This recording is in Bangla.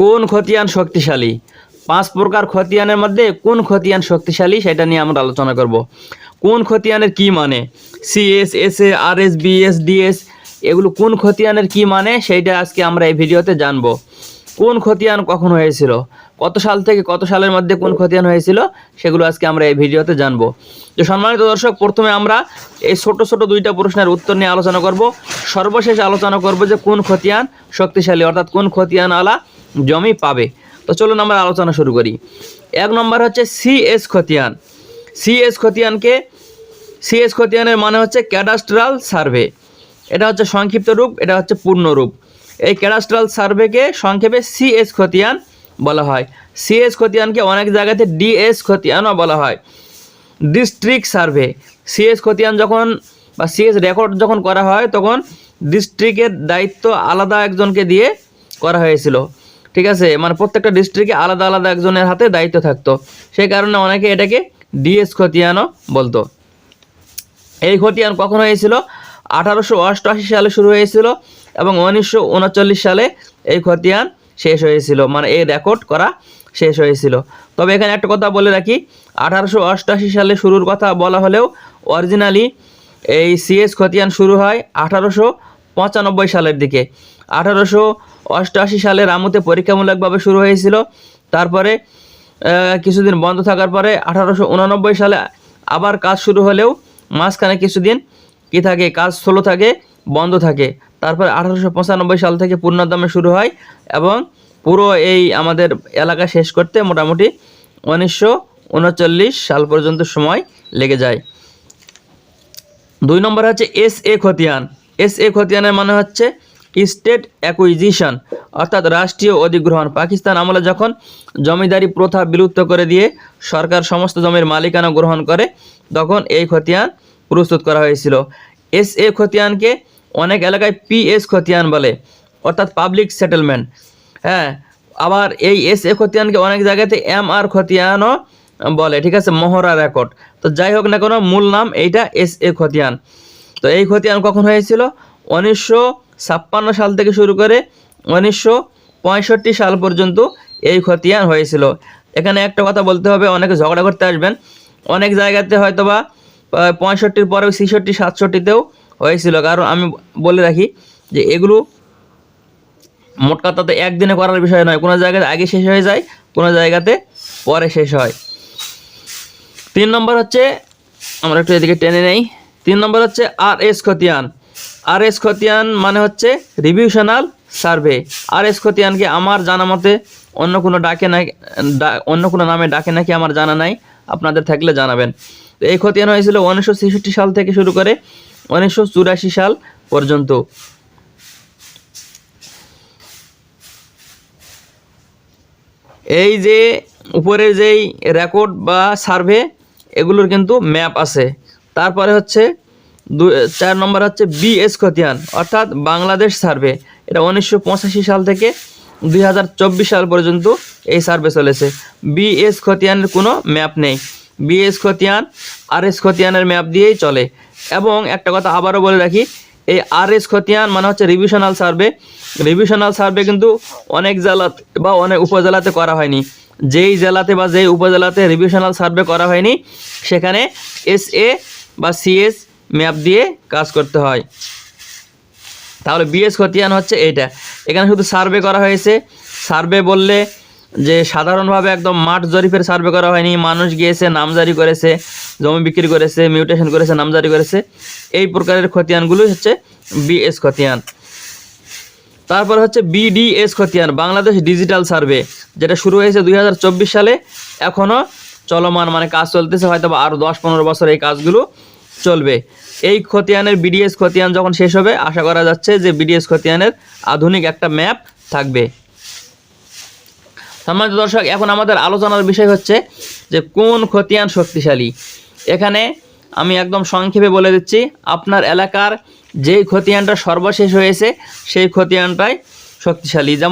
কোন খতিয়ান শক্তিশালী? পাঁচ প্রকার খতিয়ানের মধ্যে কোন খতিয়ান শক্তিশালী সেটা নিয়ে আমরা আলোচনা করব। কোন খতিয়ানের কি মানে? CS S A R S B S DS এগুলো কোন খতিয়ানের কি মানে সেইটা আজকে আমরা এই ভিডিওতে জানব। কোন খতিয়ান কখন হয়েছিল? কত সাল থেকে কত সালের মধ্যে কোন খতিয়ান হয়েছিল সেগুলো আজকে আমরা এই ভিডিওতে জানব। তো সম্মানিত দর্শক, প্রথমে আমরা এই ছোট ছোট দুইটা প্রশ্নের উত্তর নিয়ে আলোচনা করব। সর্বশেষ আলোচনা করব যে কোন খতিয়ান শক্তিশালী, অর্থাৎ কোন খতিয়ানওয়ালা জমি পাবে। তো চলুন আমরা আলোচনা শুরু করি। এক নম্বর হচ্ছে সিএস খতিয়ান। সিএস খতিয়ানকে সিএস খতিয়ানের মানে হচ্ছে ক্যাডাস্ট্রাল সার্ভে। এটা হচ্ছে সংক্ষিপ্ত রূপ, এটা হচ্ছে পূর্ণ রূপ। এই ক্যাডাস্ট্রাল সার্ভেকে সংক্ষেপে সিএস খতিয়ান বলা হয়। সিএস খতিয়ানকে অনেক জায়গাতে ডিএস খতিয়ানও বলা হয়। District survey. সিএস খতিয়ান যখন বা সিএস রেকর্ড যখন করা হয়, তখন ডিস্ট্রিক্টের দায়িত্ব আলাদা একজনকে দিয়ে করা হয়েছিল। ঠিক আছে? মানে প্রত্যেকটা ডিস্ট্রিক্টে আলাদা আলাদা একজনের হাতে দায়িত্ব থাকতো। সেই কারণে অনেকে এটাকে ডিএস খতিয়ানও বলতো। এই খতিয়ান কখন হয়েছিল? আঠারোশো অষ্টআশি সালে শুরু হয়েছিল এবং উনিশশো উনচল্লিশ সালে এই খতিয়ান শেষ হয়েছিল। মানে এই রেকর্ড করা শেষ হয়েছিল। তবে এখানে একটা কথা বলে রাখি, আঠারোশো অষ্টআশি সালে শুরুর কথা বলা হলেও অরিজিনালি এই সিএস খতিয়ান শুরু হয় আঠারোশো পঁচানব্বই সালের দিকে। আঠারোশো অষ্টআশি সালে রামুতে পরীক্ষামূলকভাবে শুরু হয়েছিল। তারপরে কিছুদিন বন্ধ থাকার পরে আঠারোশো উননব্বই সালে আবার কাজ শুরু হলেও মাঝখানে কিছুদিন কি থাকে, কাজ স্লো থাকে, বন্ধ থাকে। তারপরে আঠারোশো পঁচানব্বই সাল থেকে পূর্ণদমে শুরু হয় এবং পুরো এই আমাদের এলাকা শেষ করতে মোটামুটি উনিশশো উনচল্লিশ সাল পর্যন্ত সময় লেগে যায়। দুই নম্বর হচ্ছে এস এ খতিয়ান। এস এ খতিয়ানের মানে হচ্ছে স্টেট অ্যাকুইজিশন, অর্থাৎ রাষ্ট্রীয় অধিগ্রহণ। পাকিস্তান আমলে যখন জমিদারি প্রথা বিলুপ্ত করে দিয়ে সরকার সমস্ত জমির মালিকানা গ্রহণ করে, তখন এই খতিয়ান প্রস্তুত করা হয়েছিল। এস এ খতিয়ানকে অনেক এলাকায় পিএস খতিয়ান বলে, অর্থাৎ পাবলিক সেটেলমেন্ট। হ্যাঁ আবার এই এস এ খতিয়ানকে অনেক জায়গাতে এম আর খতিয়ানও বলে, ঠিক আছে, মহড়া রেকর্ড। তো যাই হোক না কোনো, মূল নাম এইটা এস এ খতিয়ান। তো এই খতিয়ান কখন হয়েছিল? উনিশশো ছাপ্পান্ন সাল থেকে শুরু করে উনিশশো পঁয়ষট্টি সাল পর্যন্ত এই খতিয়ান হয়েছিল। এখানে একটা কথা বলতে হবে, অনেকে ঝগড়া করতে আসবেন। অনেক জায়গাতে হয়তো বা পঁয়ষট্টির পরেও ছেষট্টি, সাতষট্টিতেও হয়েছিল। কারণ আমি বলে রাখি যে এগুলো মোট কথাতে একদিনে করার বিষয় নয়। কোনো জায়গাতে আগে শেষ হয়ে যায়, কোনো জায়গাতে পরে শেষ হয়। তিন নম্বর হচ্ছে, আমরা একটু এদিকে টেনে নেই। তিন নম্বর হচ্ছে আর এস খতিয়ান। আর এস খতিয়ান মানে হচ্ছে রিভিউশনাল সার্ভে আর এস খতিয়ানকে আমার জানা মতে অন্য কোনো ডাকে না অন্য কোনো নামে ডাকে নাকি আমার জানা নাই, আপনাদের থাকলে জানাবেন। তো এই খতিয়ান হয়েছিল উনিশশো ছেষট্টি সাল থেকে শুরু করে উনিশশো চুরাশি সাল পর্যন্ত। এই যে উপরে যেই রেকর্ড বা সার্ভে এগুলোর কিন্তু ম্যাপ আছে। তারপরে হচ্ছে চার নম্বর হচ্ছে বিএস খতিয়ান, অর্থাৎ বাংলাদেশ সার্ভে। এটা উনিশশো পঁচাশি সাল থেকে দুই হাজার চব্বিশ সাল পর্যন্ত এই সার্ভে চলেছে। বিএস খতিয়ানের কোনো ম্যাপ নেই। বিএস খতিয়ান, আর এস খতিয়ানের ম্যাপ দিয়েই চলে। এবং একটা কথা আবারও বলে রাখি, এই আর এস খতিয়ান মানে হচ্ছে রিভিশনাল সার্ভে। রিভিশনাল সার্ভে কিন্তু অনেক জেলাতে বা অনেক উপজেলাতে করা হয়নি। যেই জেলাতে বা যেই উপজেলাতে রিভিশনাল সার্ভে করা হয়নি, সেখানে এস এ বা সিএস ম্যাপ দিয়ে কাজ করতে হয়। তাহলে বিএস খতিয়ান হচ্ছে এইটা। এখানে শুধু সার্ভে করা হয়েছে। সার্ভে বললে যে সাধারণভাবে একদম মাঠ জরিপের সার্ভে করা হয়নি। মানুষ গিয়েছে, নামজারি করেছে, জমি বিক্রি করেছে, মিউটেশন করেছে, নামজারি করেছে। এই প্রকারের খতিয়ানগুলোই হচ্ছে বিএস খতিয়ান। তারপর হচ্ছে বিডিএস খতিয়ান, বাংলাদেশ ডিজিটাল সার্ভে, যেটা শুরু হয়েছে দু হাজার চব্বিশ সালে। এখনও চলমান মানে কাজ চলতেছে হয়তো আরও দশ পনেরো বছর এই কাজগুলো। চলবে। এই খতিয়ানের বিডিএস খতিয়ান যখন শেষ হবে, আশা করা যাচ্ছে যে বিডিএস খতিয়ানের আধুনিক একটা ম্যাপ থাকবে। সম্মানিত দর্শক, এখন আমাদের আলোচনার বিষয় হচ্ছে যে কোন খতিয়ান শক্তিশালী? এখানে আমি একদম সংক্ষেপে বলে দিচ্ছি, আপনার এলাকার যেই খতিয়ানটা সর্বশেষ হয়েছে, সেই খতিয়ানটাই শক্তিশালী। যেমন